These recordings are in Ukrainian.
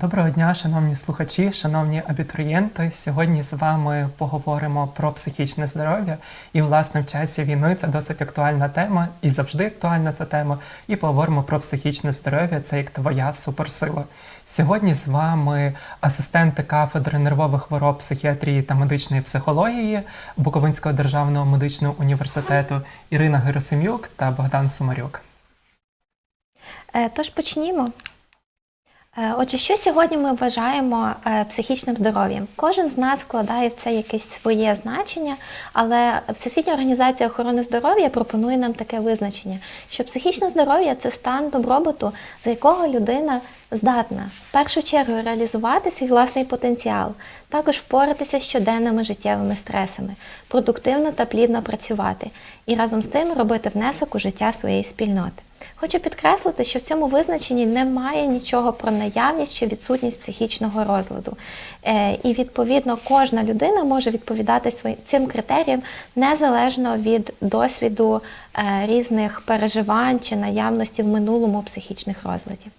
Доброго дня, шановні слухачі, шановні абітурієнти. Сьогодні з вами поговоримо про психічне здоров'я. І, власне, в часі війни це досить актуальна тема і завжди актуальна ця тема. І поговоримо про психічне здоров'я, це як твоя суперсила. Сьогодні з вами асистенти кафедри нервових хвороб, психіатрії та медичної психології Буковинського державного медичного університету Ірина Герасим'юк та Богдан Сумарюк. Е, Тож почнімо. Е, Отже, що сьогодні ми вважаємо е, психічним здоров'ям? Кожен з нас вкладає в це якесь своє значення, але Всесвітня організація охорони здоров'я пропонує нам таке визначення, що психічне здоров'я це стан добробуту, за якого людина здатна в першу чергу реалізувати свій власний потенціал, також впоратися з щоденними життєвими стресами, продуктивно та плідно працювати і разом з тим робити внесок у життя своєї спільноти. Хочу підкреслити, що в цьому визначенні немає нічого про наявність чи відсутність психічного розладу. Е, І відповідно кожна людина може відповідати свої- цим критеріям незалежно від досвіду е, різних переживань чи наявності в минулому психічних розладів.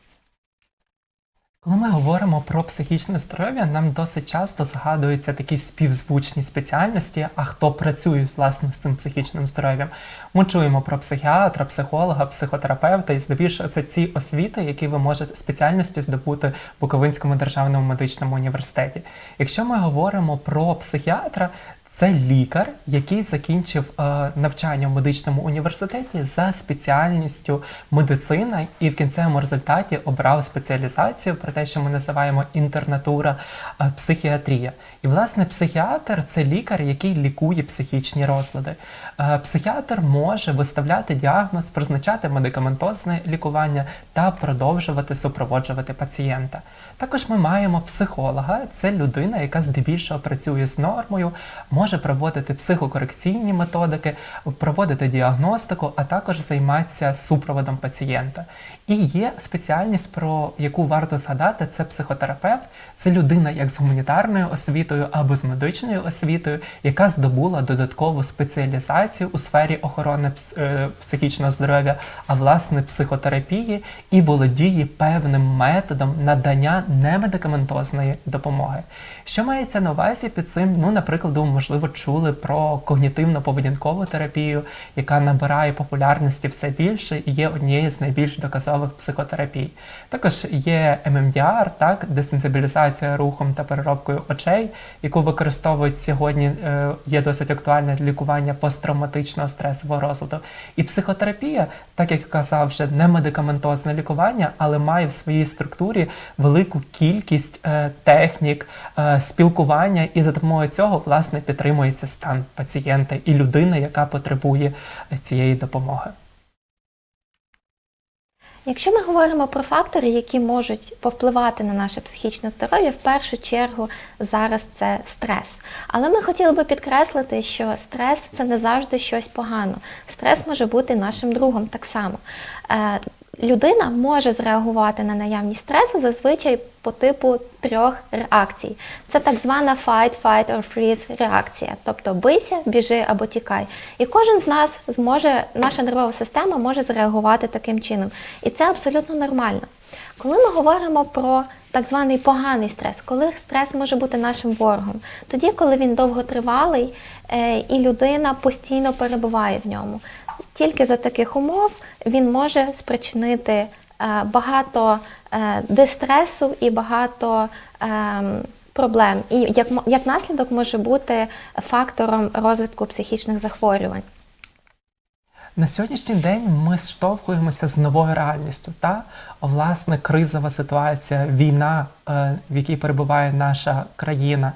Коли ми говоримо про психічне здоров'я, нам досить часто згадуються такі співзвучні спеціальності, а хто працює власне з цим психічним здоров'ям. Ми чуємо про психіатра, психолога, психотерапевта, і здебільшого це ці освіти, які ви можете спеціальності здобути в Буковинському державному медичному університеті. Якщо ми говоримо про психіатра, це лікар, який закінчив е, навчання в медичному університеті за спеціальністю медицина, і в кінцевому результаті обрав спеціалізацію про те, що ми називаємо інтернатура е, психіатрія. І власне психіатр це лікар, який лікує психічні розлади. Е, психіатр може виставляти діагноз, призначати медикаментозне лікування та продовжувати супроводжувати пацієнта. Також ми маємо психолога, це людина, яка здебільшого працює з нормою, може проводити психокорекційні методики, проводити діагностику, а також займатися супроводом пацієнта. І є спеціальність, про яку варто згадати, це психотерапевт. Це людина як з гуманітарною освітою або з медичною освітою, яка здобула додаткову спеціалізацію у сфері охорони е, психічного здоров'я, а власне психотерапії, і володіє певним методом надання немедикаментозної допомоги. Що мається на увазі під цим? Ну, наприклад, ви, можливо, чули про когнітивно-поведінкову терапію, яка набирає популярності все більше і є однією з найбільш доказових психотерапій. Також є ММДР, так, десенсибілізація рухом та переробкою очей, яку використовують сьогодні, е, є досить актуальне для лікування посттравматичного стресового розладу. І психотерапія, так як казав, вже не медикаментозне лікування, але має в своїй структурі велику кількість е, технік е, спілкування, і за допомогою цього власне підтримується стан пацієнта і людини, яка потребує цієї допомоги. Якщо ми говоримо про фактори, які можуть повпливати на наше психічне здоров'я, в першу чергу зараз це стрес. Але ми хотіли би підкреслити, що стрес це не завжди щось погано. Стрес може бути нашим другом так само. Людина може зреагувати на наявність стресу зазвичай по типу трьох реакцій. Це так звана fight, fight or freeze реакція, тобто бийся, біжи або тікай. І кожен з нас зможе, наша нервова система може зреагувати таким чином. І це абсолютно нормально. Коли ми говоримо про так званий поганий стрес, коли стрес може бути нашим ворогом, тоді, коли він довготривалий е, і людина постійно перебуває в ньому. Тільки за таких умов він може спричинити е, багато е, дистресу і багато ем, проблем. І як, наслідок може бути фактором розвитку психічних захворювань. На сьогоднішній день ми штовхуємося з новою реальністю. Та власне кризова ситуація, війна, е, в якій перебуває наша країна.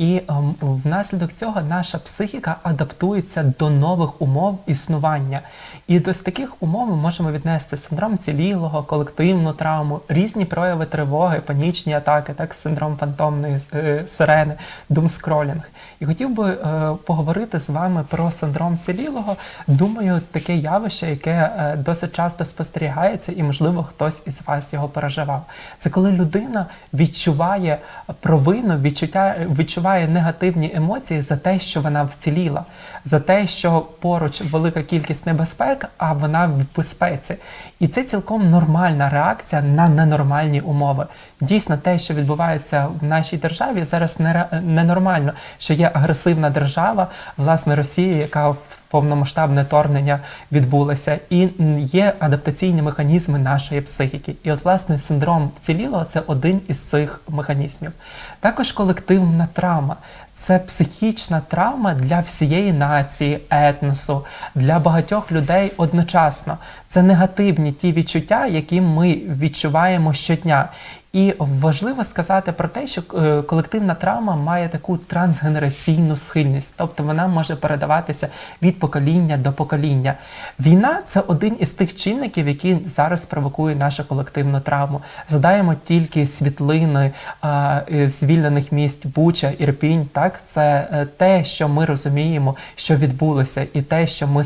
І ем, внаслідок цього наша психіка адаптується до нових умов існування. І до таких умов ми можемо віднести синдром цілілого, колективну травму, різні прояви тривоги, панічні атаки, так, синдром фантомної е, сирени, думскролінг. І хотів би е, поговорити з вами про синдром цілілого. Думаю, таке явище, яке е, досить часто спостерігається, і, можливо, хтось із вас його переживав. Це коли людина відчуває провину, відчуття, відчуває відчуває негативні емоції за те, що вона вціліла, за те, що поруч велика кількість небезпек, а вона в безпеці. І це цілком нормальна реакція на ненормальні умови. Дійсно, те, що відбувається в нашій державі, зараз нере- ненормально, що є агресивна держава, власне, Росія, яка в повномасштабне вторгнення відбулося, і є адаптаційні механізми нашої психіки. І от, власне, синдром вцілілого це один із цих механізмів. Також колективна травма. Це психічна травма для всієї нації, етносу, для багатьох людей одночасно. Це негативні ті відчуття, які ми відчуваємо щодня. І важливо сказати про те, що е, колективна травма має таку трансгенераційну схильність, тобто вона може передаватися від покоління до покоління. Війна це один із тих чинників, які зараз провокує нашу колективну травму. Згадаємо тільки світлини е, звільнених місць Буча, Ірпінь. Так, це е, те, що ми розуміємо, що відбулося, і те, що ми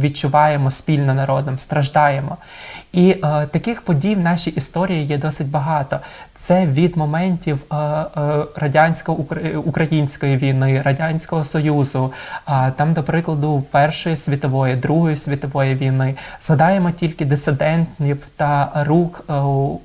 відчуваємо спільно народом, страждаємо. І е, таких подій в нашій історії є досить багато. Це від моментів е, е, радянсько-української війни, радянського союзу, а там, до прикладу, Першої світової, Другої світової війни. Згадаємо тільки дисидентів та рук е,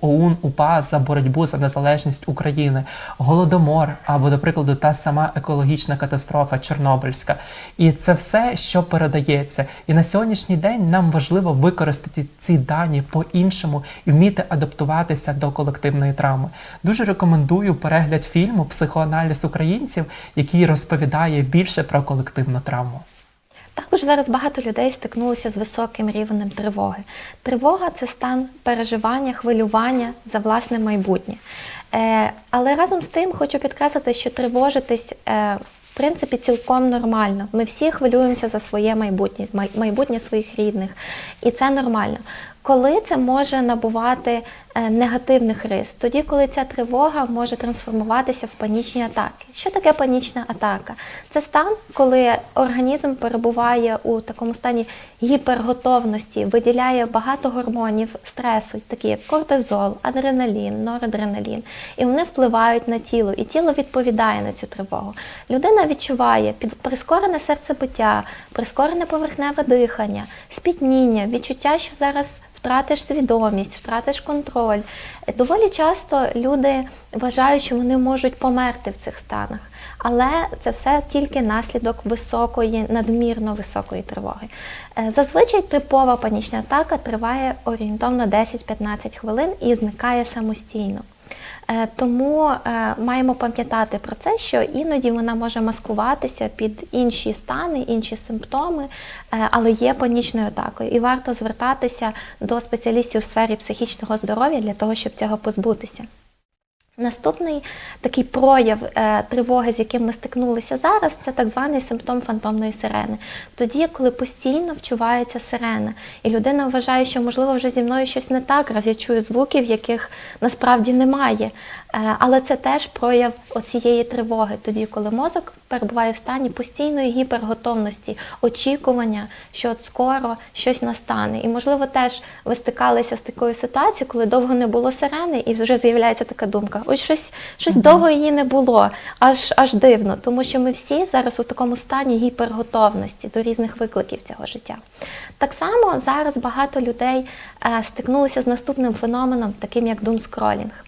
ОУН УПА за боротьбу за незалежність України, голодомор або, до прикладу, та сама екологічна катастрофа Чорнобильська. І це все, що передається. І на сьогоднішній день нам важливо використати ці дані по-іншому і вміти адаптуватися до колективної травми. Дуже рекомендую перегляд фільму Психоаналіз українців, який розповідає більше про колективну травму. Також зараз багато людей стикнулося з високим рівнем тривоги. Тривога це стан переживання, хвилювання за власне майбутнє. Е, але разом з тим хочу підкреслити, що тривожитись. Е, в принципі, цілком нормально. Ми всі хвилюємося за своє майбутнє, май- майбутнє своїх рідних, і це нормально. Коли це може набувати е, негативних рис? Тоді, коли ця тривога може трансформуватися в панічні атаки. Що таке панічна атака? Це стан, коли організм перебуває у такому стані гіперготовності, виділяє багато гормонів стресу, такі як кортизол, адреналін, норадреналін, і вони впливають на тіло, і тіло відповідає на цю тривогу. Людина відчуває прискорене серцебиття, прискорене поверхневе дихання, спітніння, відчуття, що зараз втратиш свідомість, втратиш контроль. Доволі часто люди вважають, що вони можуть померти в цих станах. Але це все тільки наслідок високої, надмірно високої тривоги. Е, Зазвичай типова панічна атака триває орієнтовно 10-15 хвилин і зникає самостійно. Е, Тому е, маємо пам'ятати про це, що іноді вона може маскуватися під інші стани, інші симптоми, е, але є панічною атакою. І варто звертатися до спеціалістів у сфері психічного здоров'я для того, щоб цього позбутися. Наступний такий прояв е, тривоги, з яким ми стикнулися зараз, це так званий симптом фантомної сирени. Тоді, коли постійно вчувається сирена, і людина вважає, що можливо вже зі мною щось не так, раз я чую звуків, яких насправді немає. Е, але це теж прояв оцієї тривоги, тоді, коли мозок перебуває в стані постійної гіперготовності, очікування, що от скоро щось настане. І, можливо, теж ви стикалися з такою ситуацією, коли довго не було сирени, і вже з'являється така думка: ось щось, щось довго її не було, аж аж дивно, тому що ми всі зараз у такому стані гіперготовності до різних викликів цього життя. Так само зараз багато людей е, стикнулися з наступним феноменом, таким як думскролінг.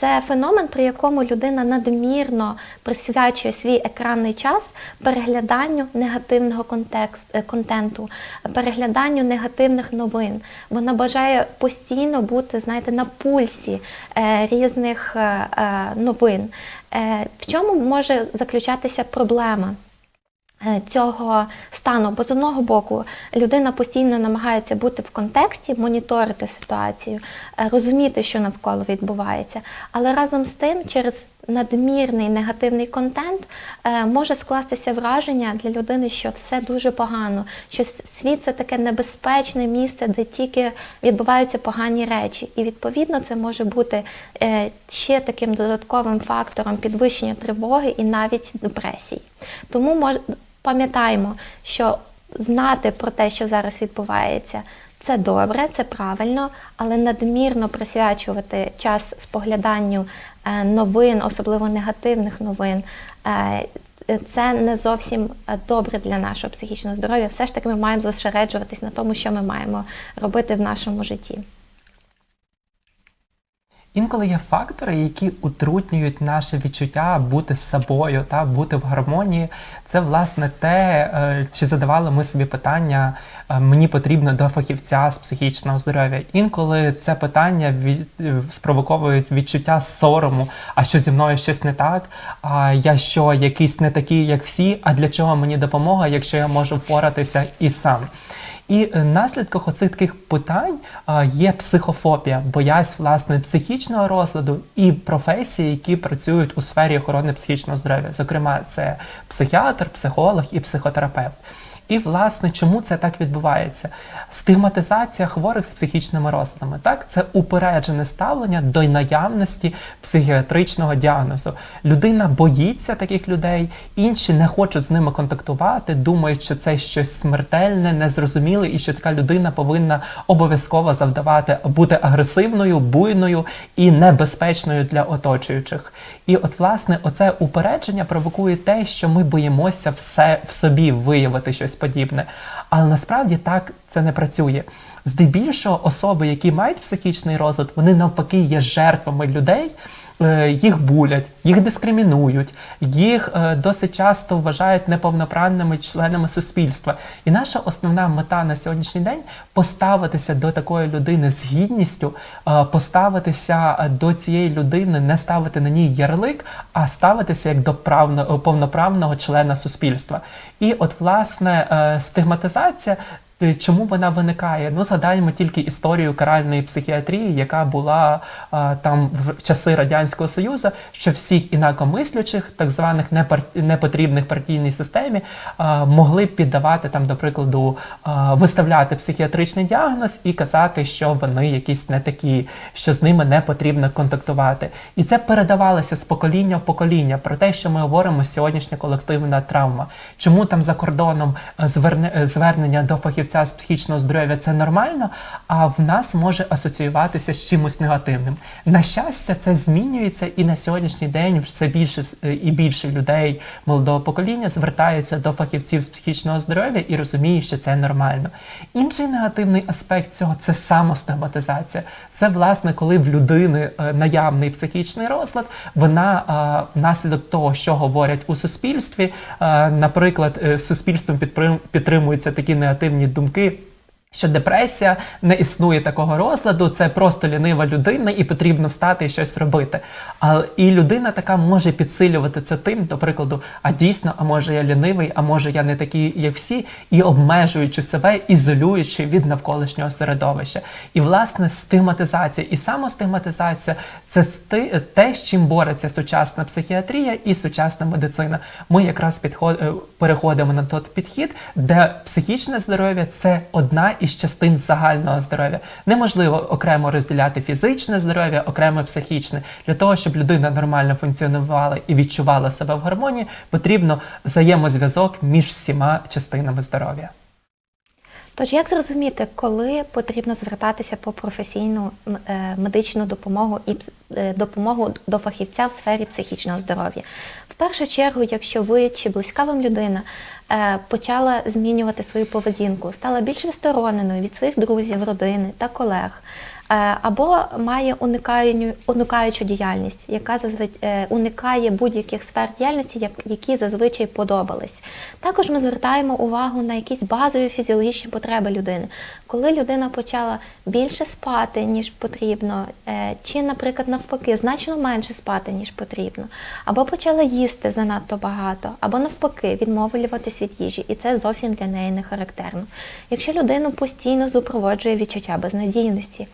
Це феномен, при якому людина надмірно присвячує свій екранний час перегляданню негативного е, контенту, перегляданню негативних новин. Вона бажає постійно бути, знаєте, на пульсі е, різних е, новин. В чому може заключатися проблема? Е, Цього стану, бо з одного боку людина постійно намагається бути в контексті, моніторити ситуацію, е, розуміти, що навколо відбувається, але разом з тим, через надмірний негативний контент е, може скластися враження для людини, що все дуже погано, що світ це таке небезпечне місце, де тільки відбуваються погані речі. І відповідно це може бути ще таким додатковим фактором підвищення тривоги і навіть депресії. Тому мож, пам'ятаємо, що знати про те, що зараз відбувається, це добре, це правильно, але надмірно присвячувати час спогляданню е, новин, особливо негативних новин, е, це не зовсім е, добре для нашого психічного здоров'я. Все ж таки ми маємо зосереджуватись на тому, що ми маємо робити в нашому житті. Інколи є фактори, які утруднюють наше відчуття бути з собою та бути в гармонії. Це власне те, е, чи задавали ми собі питання, е, мені потрібно до фахівця з психічного здоров'я. Інколи це питання від, е, спровоковують відчуття сорому, а що зі мною щось не так, а я що, якийсь не такий, як всі, а для чого мені допомога, якщо я можу впоратися і сам. І наслідках наслідком оцих таких питань є психофобія, боязнь власне психічного розладу і професії, які працюють у сфері охорони психічного здоров'я. Зокрема, це психіатр, психолог і психотерапевт. І власне, чому це так відбувається? Стигматизація хворих з психічними розладами. Так, це упереджене ставлення до наявності психіатричного діагнозу. Людина боїться таких людей, інші не хочуть з ними контактувати, думають, що це щось смертельне, незрозуміле, і що така людина повинна обов'язково завдавати бути агресивною, буйною і небезпечною для оточуючих. І от, власне, оце упередження провокує те, що ми боїмося все в собі виявити щось подібне. Але насправді так це не працює. Здебільшого особи, які мають психічний розлад, вони навпаки є жертвами людей. Е, Їх булять, їх дискримінують, їх е, досить часто вважають неповноправними членами суспільства. І наша основна мета на сьогоднішній день поставитися до такої людини з гідністю, е, поставитися до цієї людини, не ставити на ній ярлик, а ставитися як до правно, повноправного члена суспільства. І от власне стигматизація. Е, Чому вона виникає? Ну, згадаємо тільки історію каральної психіатрії, яка була а, там в часи Радянського Союзу, що всіх інакомислячих, так званих непар... непотрібних партійній системі, а, могли піддавати там, до прикладу, а, виставляти психіатричний діагноз і казати, що вони якісь не такі, що з ними не потрібно контактувати. І це передавалося з покоління в покоління про те, що ми говоримо сьогоднішня колективна травма. Чому там за кордоном е, зверне, е, звернення до фахівця з психічного здоров'я це нормально, а в нас може асоціюватися з чимось негативним. На щастя, це змінюється, і на сьогоднішній день все більше е, і більше людей молодого покоління звертаються до фахівців з психічного здоров'я і розуміють, що це нормально. Інший негативний аспект цього це самостигматизація. Це власне, коли в людини е, наявний психічний розлад, вона е, внаслідок того, що говорять у суспільстві, наприклад, суспільством підтримуються такі негативні думки. думки Що депресія не існує такого розладу, це просто лінива людина, і потрібно встати і щось робити. Але і людина така може підсилювати це тим, до прикладу, а дійсно, а може я лінивий, а може я не такий, як всі, і обмежуючи себе, ізолюючи від навколишнього середовища. І власне стигматизація і самостигматизація це те, з чим бореться сучасна психіатрія і сучасна медицина. Ми якраз підход- е, переходимо на той підхід, де психічне здоров'я це одна із частин загального здоров'я. Неможливо окремо розділяти фізичне здоров'я, окремо психічне. Для того, щоб людина нормально функціонувала і відчувала себе в гармонії, потрібно взаємозв'язок між всіма частинами здоров'я. Тож, як зрозуміти, коли потрібно звертатися по професійну е, медичну допомогу і е, допомогу до фахівця в сфері психічного здоров'я? Першу чергу, якщо ви чи близька вам людина е, почала змінювати свою поведінку, стала більш відстороненою від своїх друзів, родини та колег. Е, Або має уникаючу, діяльність, яка зазвичай уникає будь-яких сфер діяльності, які зазвичай подобались. Також ми звертаємо увагу на якісь базові фізіологічні потреби людини. Коли людина почала більше спати, ніж потрібно, е, чи, наприклад, навпаки, значно менше спати, ніж потрібно, або почала їсти занадто багато, або навпаки, відмовлюватись від їжі, і це зовсім для неї не характерно. Якщо людину постійно супроводжує відчуття безнадійності,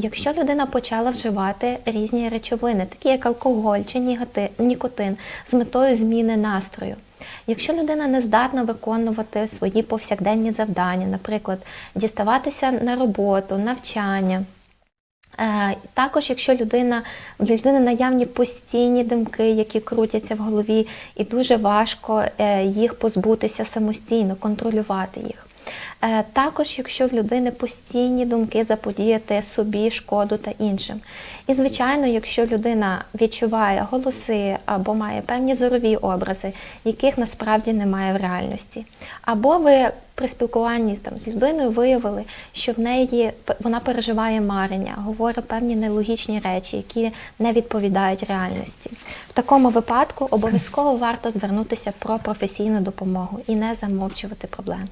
Якщо людина почала вживати різні речовини, такі як алкоголь чи нікотин, з метою зміни настрою. Якщо людина не здатна виконувати свої повсякденні завдання, наприклад, діставатися на роботу, навчання. Е, Також, якщо людина в людини наявні постійні думки, які крутяться в голові, і дуже важко е, їх позбутися самостійно, контролювати їх. Е, Також, якщо в людини постійні думки заподіяти собі шкоду та іншим. І, звичайно, якщо людина відчуває голоси або має певні зорові образи, яких насправді немає в реальності. Або ви при спілкуванні там, з людиною виявили, що в неї вона переживає марення, говорить певні нелогічні речі, які не відповідають реальності. В такому випадку обов'язково варто звернутися про професійну допомогу і не замовчувати проблеми.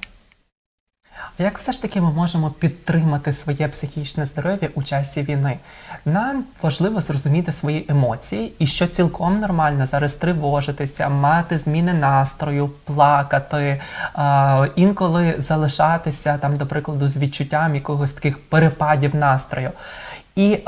А як все ж таки ми можемо підтримати своє психічне здоров'я у часі війни? Нам важливо зрозуміти свої емоції, і що цілком нормально зараз тривожитися, мати зміни настрою, плакати, а, інколи залишатися там, до прикладу, з відчуттям якогось таких перепадів настрою. І е,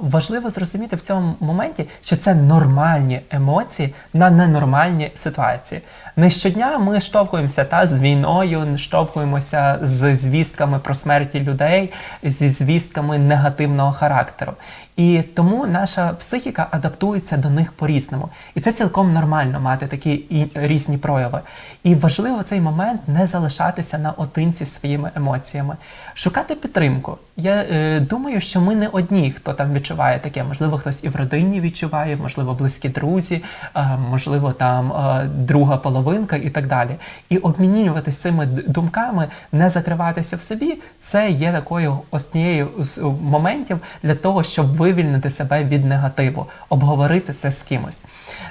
важливо зрозуміти в цьому моменті, що це нормальні емоції на ненормальні ситуації. Не щодня ми штовхуємося та з війною, штовхуємося з звістками про смерті людей, зі звістками негативного характеру. І тому наша психіка адаптується до них по-різному. І це цілком нормально мати такі і різні прояви. І важливо цей момент не залишатися наодинці своїми емоціями, шукати підтримку. Я е, думаю, що ми не одні, хто там відчуває таке. Можливо, хтось і в родині відчуває, можливо, близькі друзі, е, можливо, там е, друга половинка і так далі. І обмінюватися цими думками, не закриватися в собі, це є такою однією з моментів для того, щоб вивільнити себе від негативу, обговорити це з кимось.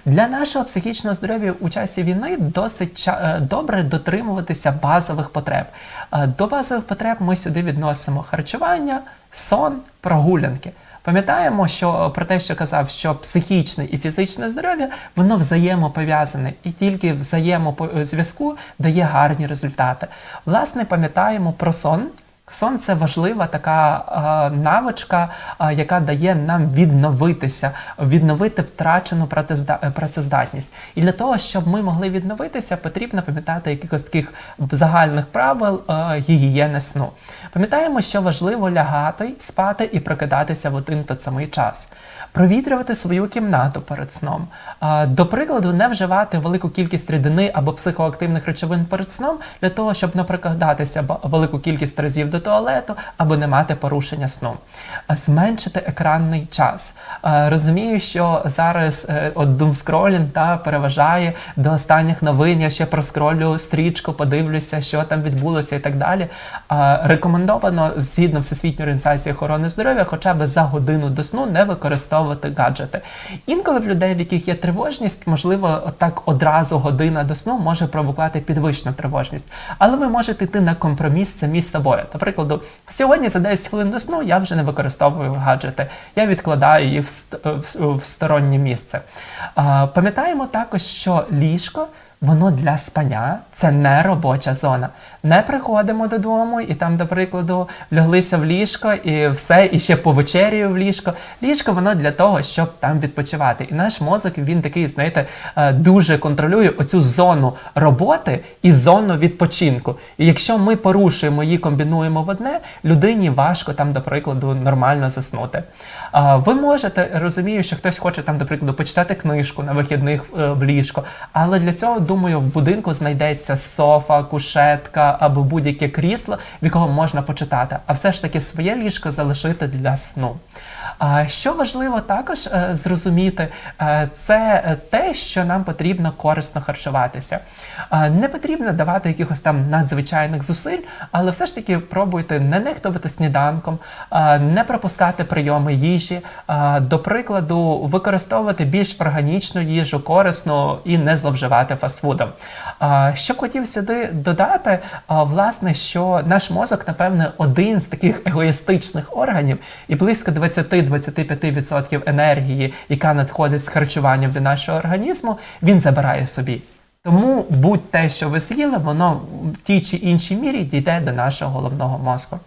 Для нашого психічного здоров'я у часі війни досить ча- е, добре дотримуватися базових потреб. Е, До базових потреб ми сюди відносимо харчування, сон, прогулянки. Пам'ятаємо, що про те, що казав, що психічне і фізичне здоров'я воно взаємопов'язане, і тільки взаємозв'язку дає гарні результати. Власне, пам'ятаємо про сон. Сон це важлива така е, навичка, е, яка дає нам відновитися, відновити втрачену е, працездатність. І для того, щоб ми могли відновитися, потрібно пам'ятати якихось таких загальних правил гігієни сну. Пам'ятаємо, що важливо лягати, спати і прокидатися в один той самий час. Провітрювати свою кімнату перед сном. До прикладу, не вживати велику кількість рідини або психоактивних речовин перед сном для того, щоб не прокидатися ба- велику кількість разів до туалету або не мати порушення сну. Зменшити екранний час. Розумію, що зараз е, от думскролінг та переважає до останніх новин. Я ще проскролю стрічку, подивлюся, що там відбулося і так далі. Рекомендовано згідно Всесвітньої організації охорони здоров'я, хоча б за годину до сну не використовувати гаджети. Інколи в людей, в яких є тривожність, можливо, так одразу година до сну може провокувати підвищену тривожність. Але ви можете йти на компроміс самі з собою. До прикладу, сьогодні за 10 хвилин до сну я вже не використовую гаджети, я відкладаю в, в стороннє місце. Пам'ятаємо також, що ліжко. Воно для спання, це не робоча зона. Не приходимо додому і там, до прикладу, вляглися в ліжко і все, і ще повечерюю в ліжко. Ліжко воно для того, щоб там відпочивати. І наш мозок він такий, знаєте, е, дуже контролює оцю зону роботи і зону відпочинку. І якщо ми порушуємо її, комбінуємо в одне, людині важко там, до прикладу, нормально заснути. Ви можете розумію, що хтось хоче там, до прикладу, почитати книжку на вихідних е, в ліжко, але для цього, думаю, в будинку знайдеться софа, кушетка або будь-яке крісло, в якого можна почитати, а все ж таки своє ліжко залишити для сну. А що важливо також е, зрозуміти, е, це те, що нам потрібно корисно харчуватися. Не потрібно давати якихось там надзвичайних зусиль, але все ж таки пробуйте не нехтувати сніданком, не пропускати прийоми їжі, до прикладу, використовувати більш органічну їжу, корисну і не зловживати фастфудом. Що хотів сюди додати, власне, що наш мозок, напевне, один з таких егоїстичних органів, і близько 20-25% енергії, яка надходить з харчуванням до нашого організму, він забирає собі. Тому будь-те, що ви з'їли, воно в тій чи іншій мірі дійде до нашого головного мозку.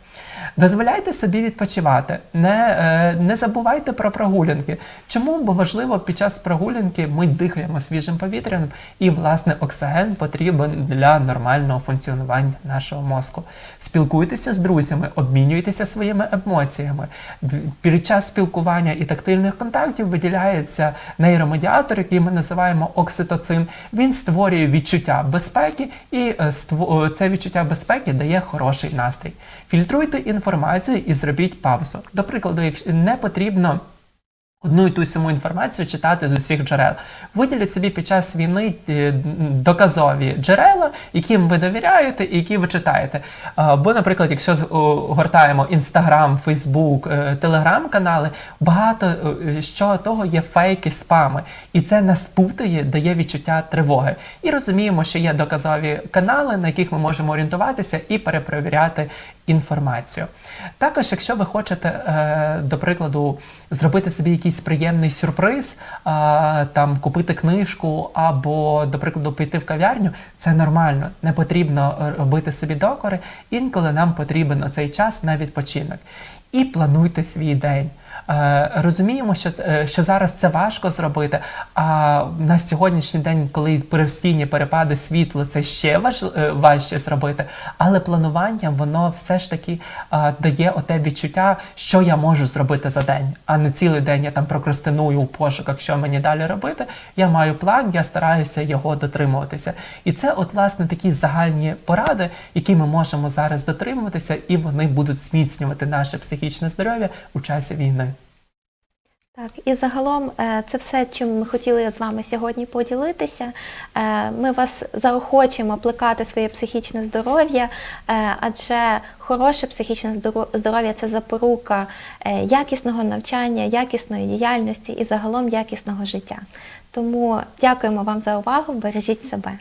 Дозволяйте собі відпочивати, не, е, не забувайте про прогулянки. Чому? Бо важливо під час прогулянки ми дихаємо свіжим повітрям, і власне оксиген потрібен для нормального функціонування нашого мозку. Спілкуйтеся з друзями, обмінюйтеся своїми емоціями. Під час спілкування і тактильних контактів виділяється нейромедіатор, який ми називаємо окситоцин. Він створює відчуття безпеки, і е, е, це відчуття безпеки дає хороший настрій. Фільтруйте інформацію і зробіть паузу. До прикладу, якщо не потрібно. Одну і ту саму інформацію читати з усіх джерел. Виділіть собі під час війни е, доказові джерела, яким ви довіряєте і які ви читаєте. Бо, наприклад, якщо з- о, гортаємо Інстаграм, Фейсбук, е, Телеграм-канали, багато е, що того є фейки, спами. І це нас путає, дає відчуття тривоги. І розуміємо, що є доказові канали, на яких ми можемо орієнтуватися і перепровіряти інформацію. Також, якщо ви хочете, е, до прикладу, зробити собі якийсь приємний сюрприз, а, там купити книжку або, до прикладу, піти в кав'ярню, це нормально. Не потрібно е, робити собі докори. Інколи нам потрібен цей час на відпочинок. І плануйте свій день. Е, розуміємо, що, е, що зараз це важко зробити. А на сьогоднішній день, коли перевстійні перепади світла, це ще важ, е, важче зробити. Але планування воно все ж таки дає оте відчуття, що я можу зробити за день, а не цілий день я там прокрастиную у пошуках, що мені далі робити. Я маю план, я стараюся його дотримуватися. І це, от, власне, такі загальні поради, які ми можемо зараз дотримуватися, і вони будуть зміцнювати наше психічне здоров'я у часі війни. Так, і загалом е, це все, чим ми хотіли з вами сьогодні поділитися. Е, Ми вас заохочуємо плекати своє психічне здоров'я, е, адже хороше психічне здоров'я це запорука якісного навчання, якісної діяльності і загалом якісного життя. Тому дякуємо вам за увагу, бережіть себе.